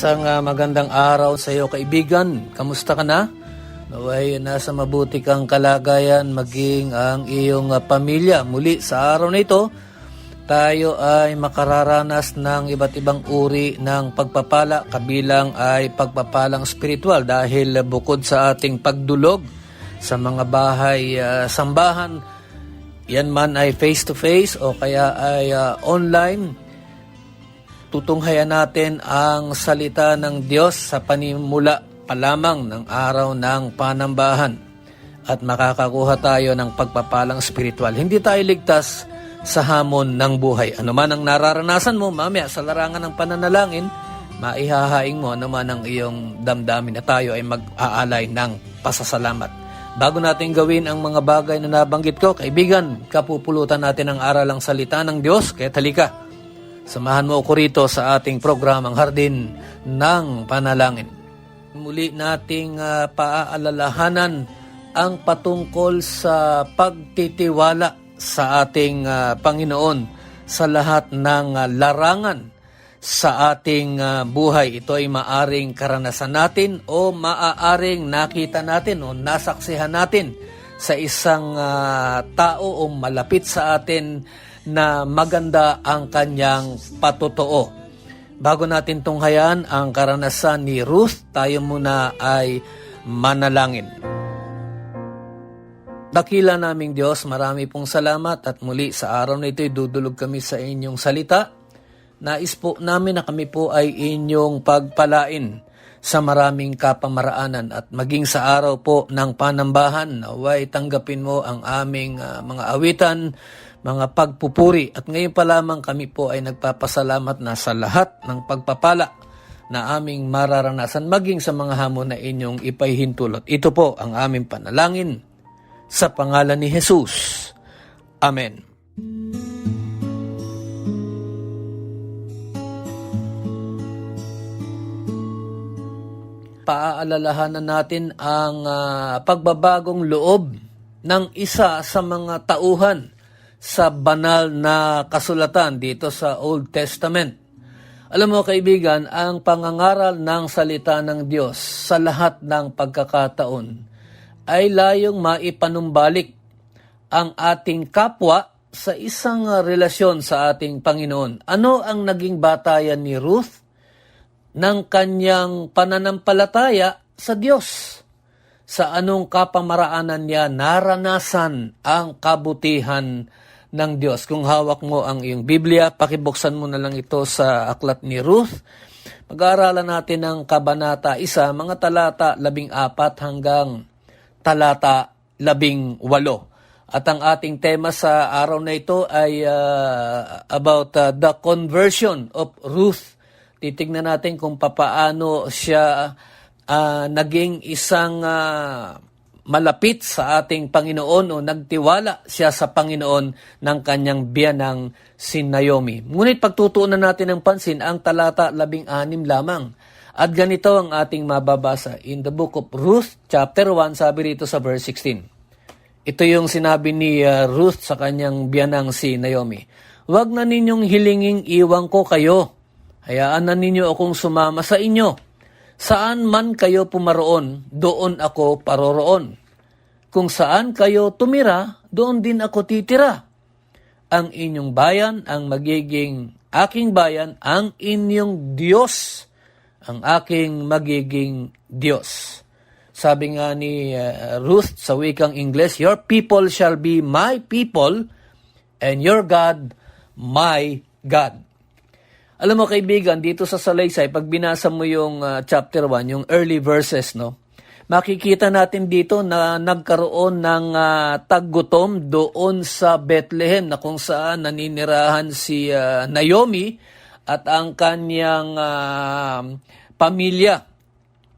Isang ah, magandang araw sa iyo kaibigan. Kamusta ka na? Naway nasa mabuti kang kalagayan maging ang iyong ah, pamilya. Muli sa araw na ito, tayo ay makararanas ng iba't ibang uri ng pagpapala kabilang ay pagpapalang spiritual dahil bukod sa ating pagdulog sa mga bahay ah, sambahan, yan man ay face to face o kaya ay ah, online, tutunghayan natin ang salita ng Diyos sa panimula pa lamang ng araw ng panambahan at makakakuha tayo ng pagpapalang spiritual. Hindi tayo ligtas sa hamon ng buhay. Ano man ang nararanasan mo, mamaya sa larangan ng pananalangin, maihahaing mo ano man ang iyong damdamin na tayo ay mag-aalay ng pasasalamat. Bago natin gawin ang mga bagay na nabanggit ko, kaibigan, kapupulutan natin ang aralang salita ng Diyos, kaya talika, Samahan mo ako rito sa ating programang Hardin ng Panalangin. Muli nating ah, paaalalahanan ang patungkol sa pagtitiwala sa ating ah, Panginoon sa lahat ng ah, larangan sa ating ah, buhay. Ito ay maaring karanasan natin o maaaring nakita natin o nasaksihan natin sa isang ah, tao o malapit sa atin na maganda ang kanyang patotoo. Bago natin tunghayan ang karanasan ni Ruth, tayo muna ay manalangin. Dakila naming Diyos, marami pong salamat at muli sa araw na ito dudulog kami sa inyong salita. Nais po namin na kami po ay inyong pagpalain sa maraming kapamaraanan at maging sa araw po ng panambahan, naway tanggapin mo ang aming ah, mga awitan, mga pagpupuri at ngayon pa lamang kami po ay nagpapasalamat na sa lahat ng pagpapala na aming mararanasan maging sa mga hamon na inyong ipahintulot. Ito po ang aming panalangin sa pangalan ni Jesus. Amen. Paaalalahanan natin ang ah, pagbabagong loob ng isa sa mga tauhan sa banal na kasulatan dito sa Old Testament. Alam mo kaibigan, ang pangangaral ng salita ng Diyos sa lahat ng pagkakataon ay layong maipanumbalik ang ating kapwa sa isang relasyon sa ating Panginoon. Ano ang naging batayan ni Ruth ng kanyang pananampalataya sa Diyos? Sa anong kapamaraanan niya naranasan ang kabutihan ng Diyos? Kung hawak mo ang iyong Biblia, pakibuksan mo na lang ito sa aklat ni Ruth. Pag-aaralan natin ang Kabanata 1, mga talata 14 hanggang talata 18. At ang ating tema sa araw na ito ay uh, about uh, the conversion of Ruth. Titignan natin kung papaano siya uh, naging isang uh, malapit sa ating Panginoon o nagtiwala siya sa Panginoon ng kanyang biyanang si Naomi. Ngunit pagtutuunan natin ng pansin ang talata 16 lamang. At ganito ang ating mababasa in the book of Ruth, chapter 1, sabi rito sa verse 16. Ito yung sinabi ni uh, Ruth sa kanyang biyanang si Naomi. Huwag na ninyong hilinging iwang ko kayo. Hayaan na ninyo akong sumama sa inyo. Saan man kayo pumaroon, doon ako paroroon. Kung saan kayo tumira, doon din ako titira. Ang inyong bayan ang magiging aking bayan, ang inyong Diyos ang aking magiging Diyos. Sabi nga ni uh, Ruth sa wikang Ingles, Your people shall be my people and your God my God. Alam mo kaibigan, dito sa Salaysay, pag binasa mo yung uh, chapter 1, yung early verses, no? Makikita natin dito na nagkaroon ng uh, taggutom doon sa Bethlehem na kung saan naninirahan si uh, Naomi at ang kanyang uh, pamilya,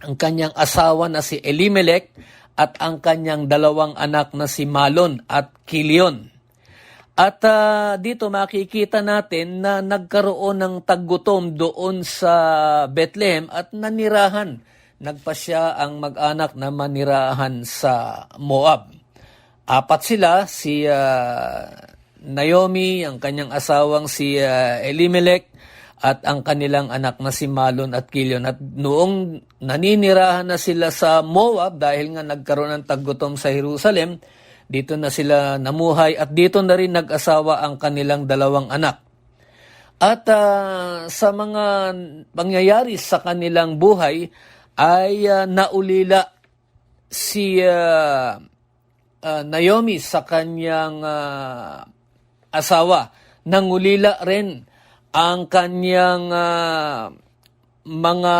ang kanyang asawa na si Elimelech at ang kanyang dalawang anak na si Malon at Kilion. At uh, dito makikita natin na nagkaroon ng taggutom doon sa Bethlehem at nanirahan. Nagpasya ang mag-anak na manirahan sa Moab. Apat sila, si uh, Naomi, ang kanyang asawang si uh, Elimelech, at ang kanilang anak na si Malon at Kilion. At noong naninirahan na sila sa Moab dahil nga nagkaroon ng taggutom sa Jerusalem, dito na sila namuhay at dito na rin nag-asawa ang kanilang dalawang anak. At uh, sa mga pangyayari sa kanilang buhay ay uh, naulila si uh, uh, Naomi sa kanyang uh, asawa. Nangulila rin ang kanyang uh, mga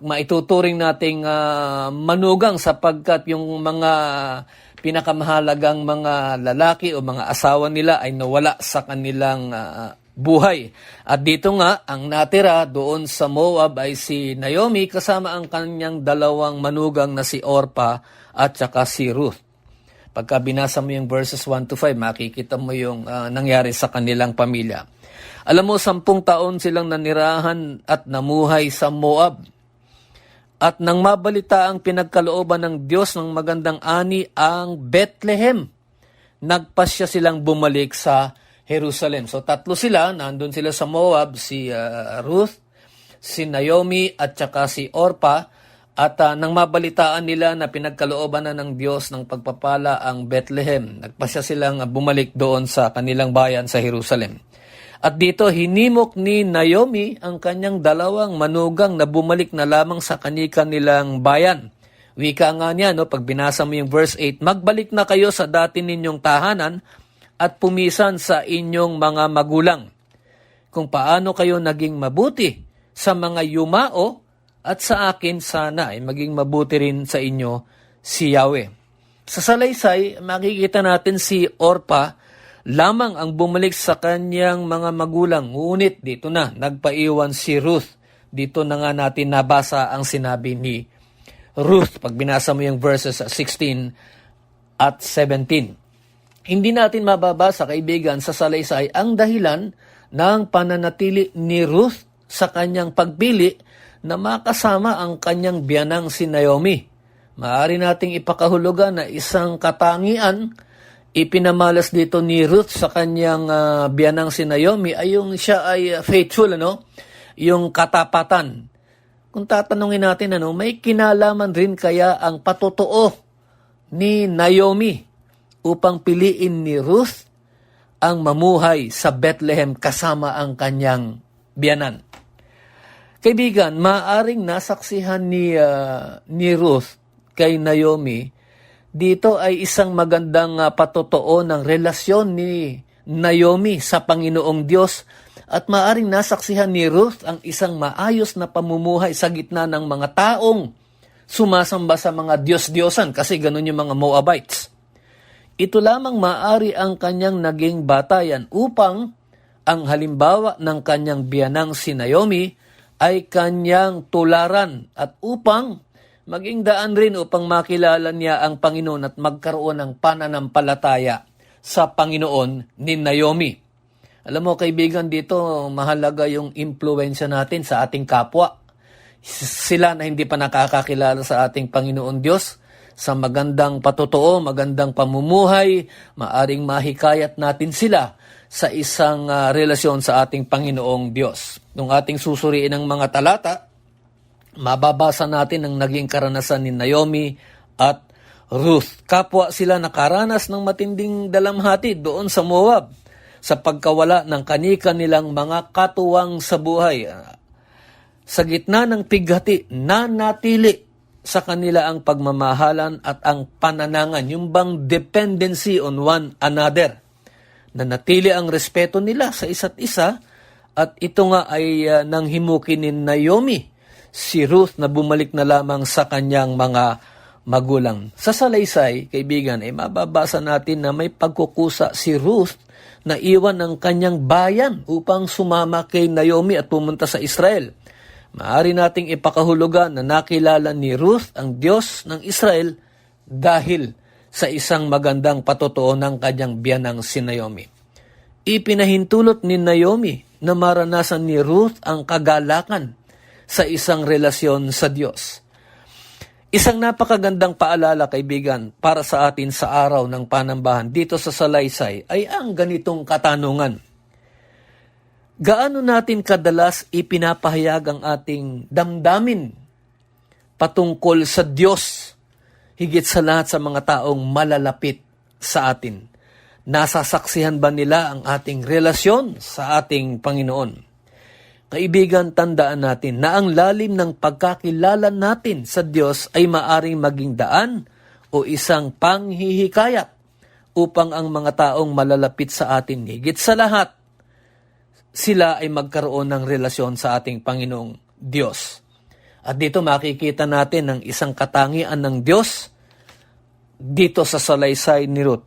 maituturing nating uh, manugang sapagkat yung mga pinakamahalagang mga lalaki o mga asawa nila ay nawala sa kanilang uh, buhay. At dito nga, ang natira doon sa Moab ay si Naomi kasama ang kanyang dalawang manugang na si Orpa at saka si Ruth. Pagka binasa mo yung verses 1 to 5, makikita mo yung uh, nangyari sa kanilang pamilya. Alam mo, sampung taon silang nanirahan at namuhay sa Moab. At nang mabalita ang pinagkalooban ng Diyos ng magandang ani ang Bethlehem, nagpasya silang bumalik sa Jerusalem. So tatlo sila, nandun sila sa Moab, si uh, Ruth, si Naomi at saka si Orpa. At uh, nang mabalitaan nila na pinagkalooban na ng Diyos ng pagpapala ang Bethlehem, nagpasya silang bumalik doon sa kanilang bayan sa Jerusalem. At dito hinimok ni Naomi ang kanyang dalawang manugang na bumalik na lamang sa kanika nilang bayan. Wika nga niya, no, pag binasa mo yung verse 8, Magbalik na kayo sa dati ninyong tahanan at pumisan sa inyong mga magulang. Kung paano kayo naging mabuti sa mga yumao at sa akin sana ay maging mabuti rin sa inyo si Yahweh. Sa salaysay, makikita natin si Orpa lamang ang bumalik sa kanyang mga magulang. Ngunit dito na, nagpaiwan si Ruth. Dito na nga natin nabasa ang sinabi ni Ruth pag binasa mo yung verses 16 at 17. Hindi natin mababasa, kaibigan, sa salaysay ang dahilan ng pananatili ni Ruth sa kanyang pagpili na makasama ang kanyang biyanang si Naomi. Maari nating ipakahulugan na isang katangian ipinamalas dito ni Ruth sa kanyang uh, biyanang si Naomi ay yung siya ay faithful, ano? Yung katapatan. Kung tatanungin natin, ano, may kinalaman rin kaya ang patotoo ni Naomi upang piliin ni Ruth ang mamuhay sa Bethlehem kasama ang kanyang biyanan. Kaibigan, maaring nasaksihan ni, uh, ni Ruth kay Naomi dito ay isang magandang uh, patotoo ng relasyon ni Naomi sa Panginoong Diyos at maaring nasaksihan ni Ruth ang isang maayos na pamumuhay sa gitna ng mga taong sumasamba sa mga Diyos-Diyosan kasi ganun yung mga Moabites. Ito lamang maari ang kanyang naging batayan upang ang halimbawa ng kanyang biyanang si Naomi ay kanyang tularan at upang maging daan rin upang makilala niya ang Panginoon at magkaroon ng pananampalataya sa Panginoon ni Naomi. Alam mo kaibigan dito, mahalaga yung impluensya natin sa ating kapwa. Sila na hindi pa nakakakilala sa ating Panginoon Diyos, sa magandang patotoo, magandang pamumuhay, maaring mahikayat natin sila sa isang uh, relasyon sa ating Panginoong Diyos. Nung ating susuriin ng mga talata, mababasa natin ang naging karanasan ni Naomi at Ruth. Kapwa sila nakaranas ng matinding dalamhati doon sa Moab sa pagkawala ng kanika nilang mga katuwang sa buhay. Sa gitna ng pighati, nanatili sa kanila ang pagmamahalan at ang pananangan, yung bang dependency on one another. Na natili ang respeto nila sa isa't isa at ito nga ay uh, nang himukin ni Naomi, si Ruth na bumalik na lamang sa kanyang mga magulang. Sa salaysay, kaibigan, ay mababasa natin na may pagkukusa si Ruth na iwan ng kanyang bayan upang sumama kay Naomi at pumunta sa Israel. Maari nating ipakahulugan na nakilala ni Ruth ang Diyos ng Israel dahil sa isang magandang patotoo ng kanyang biyanang si Naomi. Ipinahintulot ni Naomi na maranasan ni Ruth ang kagalakan sa isang relasyon sa Diyos. Isang napakagandang paalala, kaibigan, para sa atin sa araw ng panambahan dito sa Salaysay ay ang ganitong katanungan. Gaano natin kadalas ipinapahayag ang ating damdamin patungkol sa Diyos higit sa lahat sa mga taong malalapit sa atin? Nasasaksihan ba nila ang ating relasyon sa ating Panginoon? Kaibigan, tandaan natin na ang lalim ng pagkakilala natin sa Diyos ay maaring maging daan o isang panghihikayat upang ang mga taong malalapit sa atin higit sa lahat sila ay magkaroon ng relasyon sa ating Panginoong Diyos. At dito makikita natin ang isang katangian ng Diyos dito sa salaysay ni Ruth.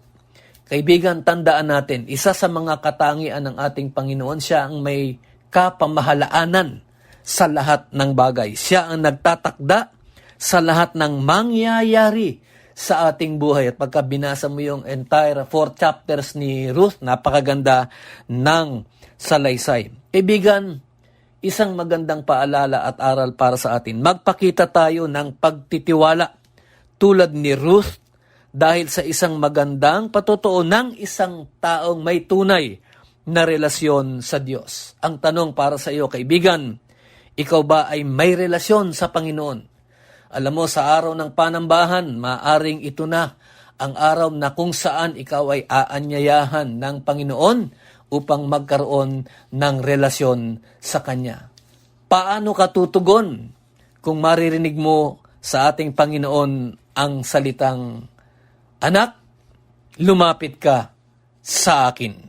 Kaibigan, tandaan natin, isa sa mga katangian ng ating Panginoon, siya ang may kapamahalaanan sa lahat ng bagay. Siya ang nagtatakda sa lahat ng mangyayari sa ating buhay. At pagka binasa mo yung entire four chapters ni Ruth, napakaganda ng salaysay. Ibigan, isang magandang paalala at aral para sa atin. Magpakita tayo ng pagtitiwala tulad ni Ruth dahil sa isang magandang patotoo ng isang taong may tunay na relasyon sa Diyos. Ang tanong para sa iyo, kaibigan, ikaw ba ay may relasyon sa Panginoon? Alam mo, sa araw ng panambahan, maaring ito na ang araw na kung saan ikaw ay aanyayahan ng Panginoon upang magkaroon ng relasyon sa Kanya. Paano ka tutugon kung maririnig mo sa ating Panginoon ang salitang, Anak, lumapit ka sa akin.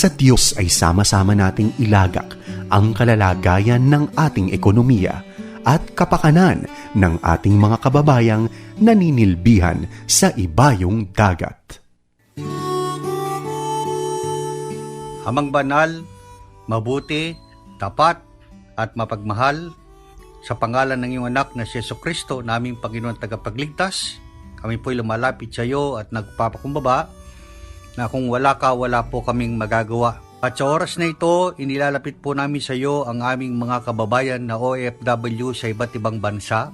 Sa Diyos ay sama-sama nating ilagak ang kalalagayan ng ating ekonomiya at kapakanan ng ating mga kababayang naninilbihan sa ibayong dagat. Amang banal, mabuti, tapat, at mapagmahal, sa pangalan ng iyong anak na si Yeso Kristo, naming Panginoon tagapagligtas, kami po'y lumalapit sa iyo at nagpapakumbaba na kung wala ka, wala po kaming magagawa. At sa oras na ito, inilalapit po namin sa iyo ang aming mga kababayan na OFW sa iba't ibang bansa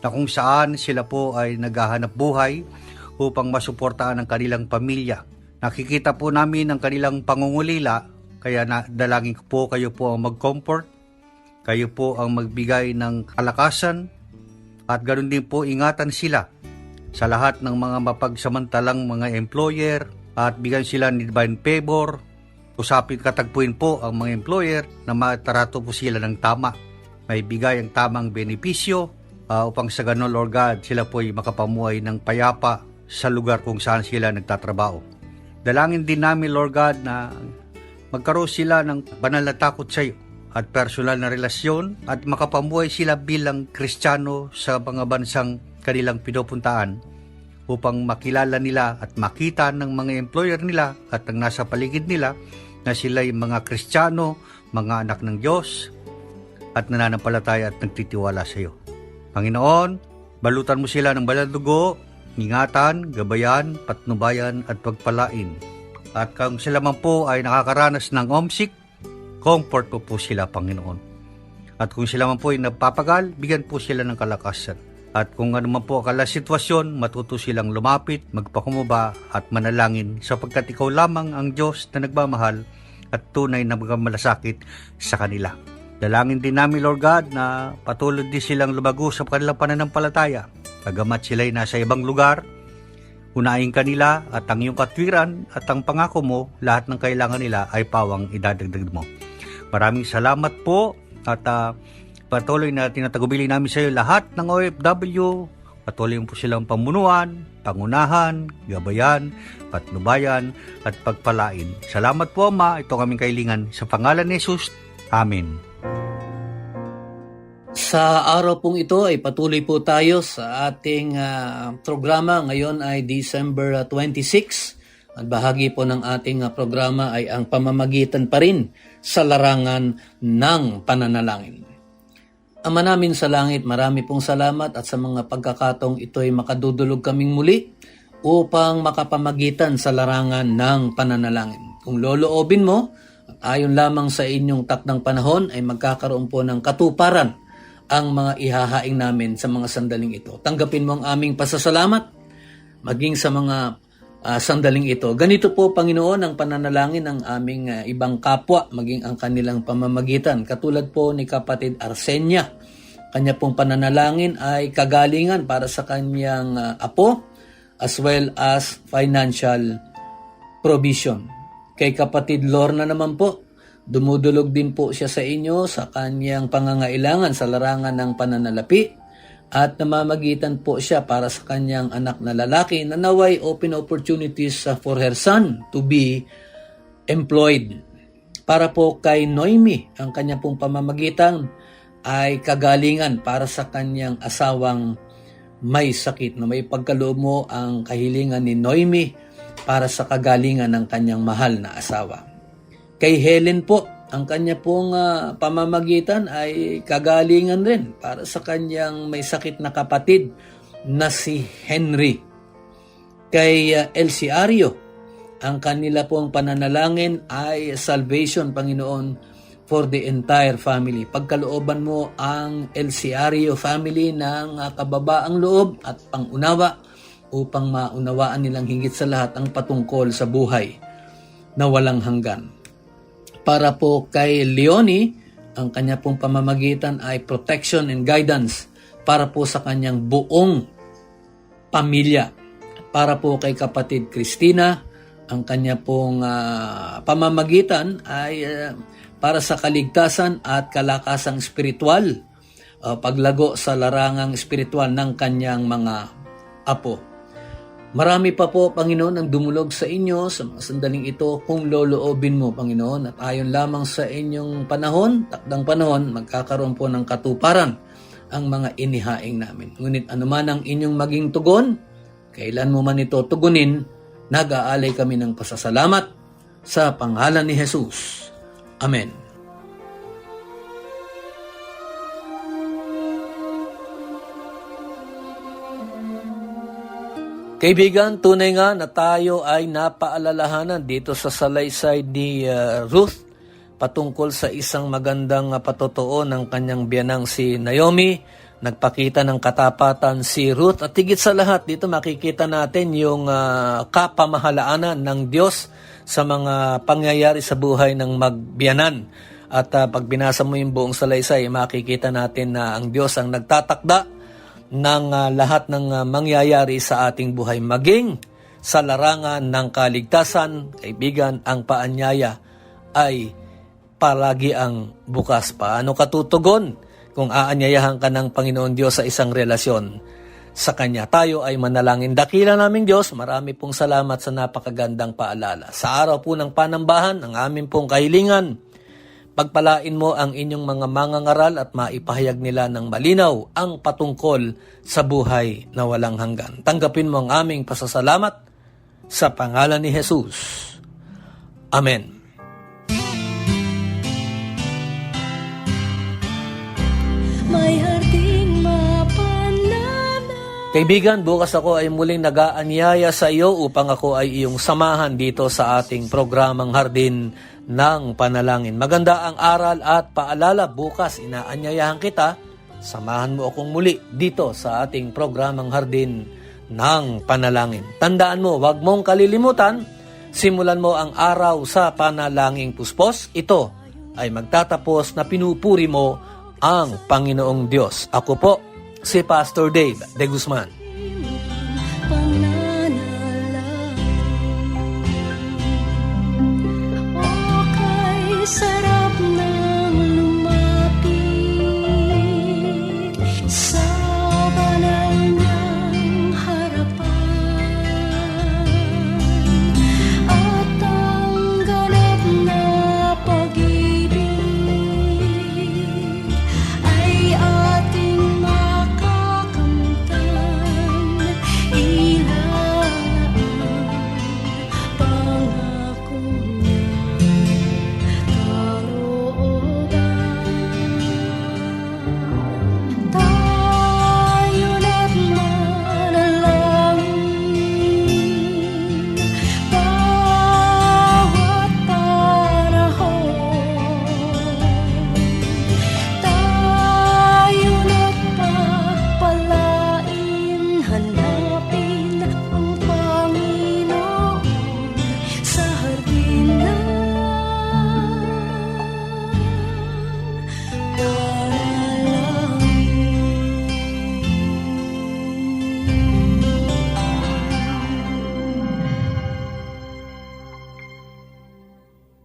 na kung saan sila po ay naghahanap buhay upang masuportahan ang kanilang pamilya. Nakikita po namin ang kanilang pangungulila kaya na, dalangin po kayo po ang mag-comfort, kayo po ang magbigay ng kalakasan at ganoon din po ingatan sila sa lahat ng mga mapagsamantalang mga employer at bigyan sila ni divine favor. Usapin katagpuin po ang mga employer na matarato po sila ng tama. May bigay ang tamang benepisyo uh, upang sa ganun, Lord God, sila po ay makapamuhay ng payapa sa lugar kung saan sila nagtatrabaho. Dalangin din namin, Lord God, na magkaroon sila ng banal na takot sa iyo at personal na relasyon at makapamuhay sila bilang kristyano sa mga bansang kanilang pinupuntaan upang makilala nila at makita ng mga employer nila at ang nasa paligid nila na sila ay mga kristyano, mga anak ng Diyos at nananampalataya at nagtitiwala sa iyo. Panginoon, balutan mo sila ng balang dugo, ingatan, gabayan, patnubayan at pagpalain. At kung sila man po ay nakakaranas ng homesick, comfort po po sila, Panginoon. At kung sila man po ay napapagal, bigyan po sila ng kalakasan. At kung ano man po akala sitwasyon, matuto silang lumapit, magpakumaba at manalangin sapagkat ikaw lamang ang Diyos na nagmamahal at tunay na magmalasakit sa kanila. Dalangin din namin, Lord God, na patuloy din silang lumago sa kanilang pananampalataya. Bagamat sila'y nasa ibang lugar, unahin ka nila at ang iyong katwiran at ang pangako mo, lahat ng kailangan nila ay pawang idadagdag mo. Maraming salamat po at ah, patuloy na tinatagubili namin sa iyo lahat ng OFW. Patuloy po silang pamunuan, pangunahan, gabayan, patnubayan at pagpalain. Salamat po, Ama. Ito kaming kailingan. Sa pangalan ni Jesus. Amen. Sa araw pong ito ay patuloy po tayo sa ating ah, programa. Ngayon ay December ah, 26. At bahagi po ng ating ah, programa ay ang pamamagitan pa rin sa larangan ng pananalangin. Ama namin sa langit, marami pong salamat at sa mga pagkakataong ito ay makadudulog kaming muli upang makapamagitan sa larangan ng pananalangin. Kung loloobin mo, ayon lamang sa inyong takdang panahon ay magkakaroon po ng katuparan ang mga ihahaing namin sa mga sandaling ito. Tanggapin mo ang aming pasasalamat maging sa mga ah, sandaling ito. Ganito po, Panginoon, ang pananalangin ng aming ah, ibang kapwa, maging ang kanilang pamamagitan. Katulad po ni kapatid Arsenia. Kanya pong pananalangin ay kagalingan para sa kanyang ah, apo as well as financial provision. Kay kapatid Lorna naman po, dumudulog din po siya sa inyo sa kanyang pangangailangan sa larangan ng pananalapi at namamagitan po siya para sa kanyang anak na lalaki na naway open opportunities for her son to be employed. Para po kay Noemi, ang kanya pong pamamagitan ay kagalingan para sa kanyang asawang may sakit na may pagkaloob mo ang kahilingan ni Noemi para sa kagalingan ng kanyang mahal na asawa. Kay Helen po, ang kanya pong ah, pamamagitan ay kagalingan rin para sa kanyang may sakit na kapatid na si Henry. Kay uh, Elsiario, ang kanila pong pananalangin ay salvation, Panginoon, for the entire family. Pagkalooban mo ang Elsiario family ng ah, kababaang loob at pangunawa upang maunawaan nilang higit sa lahat ang patungkol sa buhay na walang hanggan. Para po kay Leonie, ang kanya pong pamamagitan ay protection and guidance para po sa kanyang buong pamilya. Para po kay kapatid Christina, ang kanya pong ah, pamamagitan ay ah, para sa kaligtasan at kalakasang spiritual, ah, paglago sa larangang spiritual ng kanyang mga apo. Marami pa po, Panginoon, ang dumulog sa inyo sa mga sandaling ito kung loloobin mo, Panginoon. At ayon lamang sa inyong panahon, takdang panahon, magkakaroon po ng katuparan ang mga inihaing namin. Ngunit anuman ang inyong maging tugon, kailan mo man ito tugunin, nag-aalay kami ng pasasalamat sa pangalan ni Jesus. Amen. Kaibigan, tunay nga na tayo ay napaalalahanan dito sa salaysay ni uh, Ruth patungkol sa isang magandang uh, patotoo ng kanyang biyanang si Naomi. Nagpakita ng katapatan si Ruth at higit sa lahat dito makikita natin yung uh, kapamahalaanan ng Diyos sa mga pangyayari sa buhay ng magbiyanan. At uh, pag binasa mo yung buong salaysay, makikita natin na ang Diyos ang nagtatakda ng ah, lahat ng ah, mangyayari sa ating buhay. Maging sa larangan ng kaligtasan, kaibigan, ang paanyaya ay palagi ang bukas. Paano ka tutugon kung aanyayahan ka ng Panginoon Diyos sa isang relasyon sa Kanya? Tayo ay manalangin. Dakila naming Diyos, marami pong salamat sa napakagandang paalala. Sa araw po ng panambahan, ang amin pong kahilingan, Pagpalain mo ang inyong mga mangangaral at maipahayag nila ng malinaw ang patungkol sa buhay na walang hanggan. Tanggapin mo ang aming pasasalamat sa pangalan ni Jesus. Amen. May Kaibigan, bukas ako ay muling nag-aanyaya sa iyo upang ako ay iyong samahan dito sa ating programang Hardin ng Panalangin. Maganda ang aral at paalala. Bukas, inaanyayahan kita. Samahan mo akong muli dito sa ating programang Hardin ng Panalangin. Tandaan mo, huwag mong kalilimutan, simulan mo ang araw sa panalangin puspos. Ito ay magtatapos na pinupuri mo ang Panginoong Diyos. Ako po, si Pastor Dave De Guzman.